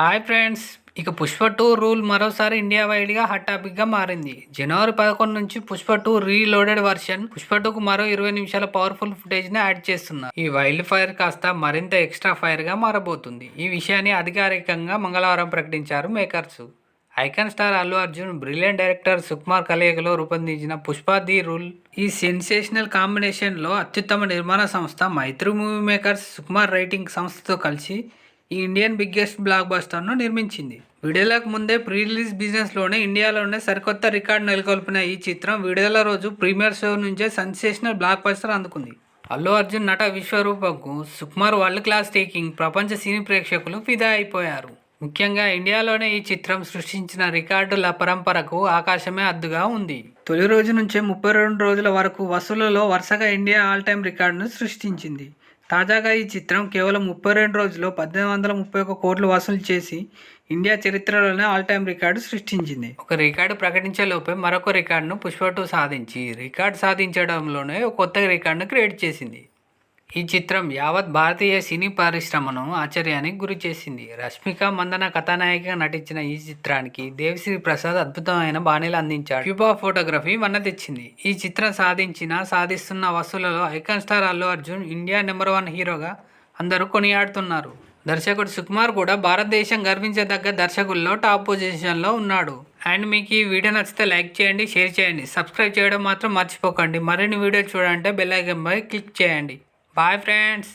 Hi friends ఇక Pushpa two rule మరోసారి India వైడ్గా హాట్ టాపిక్గా మారింది. జనవరి పదకొండు నుంచి Pushpa two reloaded version Pushpa టూకు మరో ఇరవై నిమిషాల పవర్ఫుల్ ఫుటేజ్ని యాడ్ చేస్తున్నారు ఈ వైల్డ్ ఫైర్ కాస్త మరింత ఎక్స్ట్రా ఫైర్గా మారబోతుంది. ఈ విషయాన్ని అధికారికంగా మంగళవారం ప్రకటించారు makers icon star Allu Arjun brilliant director Sukumar కలయికలో రూపొందించిన పుష్ప ది రూల్. ఈ సెన్సేషనల్ కాంబినేషన్లో అత్యుత్తమ నిర్మాణ సంస్థ Mythri movie makers Sukumar writing సంస్థతో కలిసి ఈ ఇండియన్ బిగ్గెస్ట్ బ్లాక్ బస్టర్ను నిర్మించింది. విడుదలకు ముందే ప్రీ రిలీజ్ బిజినెస్లోనే ఇండియాలోనే సరికొత్త రికార్డు నెలకొల్పిన ఈ చిత్రం విడుదల రోజు ప్రీమియర్ షో నుంచే సెన్సేషనల్ బ్లాక్ బస్టర్ అందుకుంది. అల్లు అర్జున్ నట విశ్వరూపంకు సుకుమార్ వరల్డ్ క్లాస్ టేకింగ్ ప్రపంచ సినీ ప్రేక్షకులు ఫిదా అయిపోయారు. ముఖ్యంగా ఇండియాలోనే ఈ చిత్రం సృష్టించిన రికార్డుల పరంపరకు ఆకాశమే అద్దుగా ఉంది. తొలి రోజు నుంచే ముప్పై రెండు రోజుల వరకు వసూళ్ళలో వరుసగా ఇండియా ఆల్ టైమ్ రికార్డును సృష్టించింది. తాజాగా ఈ చిత్రం కేవలం ముప్పై రెండు రోజుల్లో పద్దెనిమిది వందల ముప్పై ఒక కోట్లు వసూలు చేసి ఇండియా చరిత్రలోనే ఆల్ టైమ్ రికార్డు సృష్టించింది. ఒక రికార్డు ప్రకటించే లోపే మరొక రికార్డును పుష్ప టూ సాధించి రికార్డు సాధించడంలోనే ఒక కొత్త రికార్డును క్రియేట్ చేసింది. ఈ చిత్రం యావత్ భారతీయ సినీ పరిశ్రమను ఆశ్చర్యానికి గురి చేసింది. రష్మిక మందన కథానాయికగా నటించిన ఈ చిత్రానికి దేవిశ్రీ ప్రసాద్ అద్భుతమైన బాణీలు అందించాడు. క్యూబా ఫోటోగ్రఫీ వన్న తెచ్చింది. ఈ చిత్రం సాధించిన సాధిస్తున్న వసూలలో icon star Allu Arjun India number one హీరోగా అందరూ కొనియాడుతున్నారు. దర్శకుడు సుకుమార్ కూడా భారతదేశం గర్వించదగ్గ దర్శకుల్లో టాప్ పొజిషన్లో ఉన్నాడు. అండ్ మీకు ఈ వీడియో నచ్చితే లైక్ చేయండి షేర్ చేయండి. సబ్స్క్రైబ్ చేయడం మాత్రం మర్చిపోకండి. మరిన్ని వీడియోలు చూడాలంటే బెల్ ఐకాన్ పై క్లిక్ చేయండి. Bye friends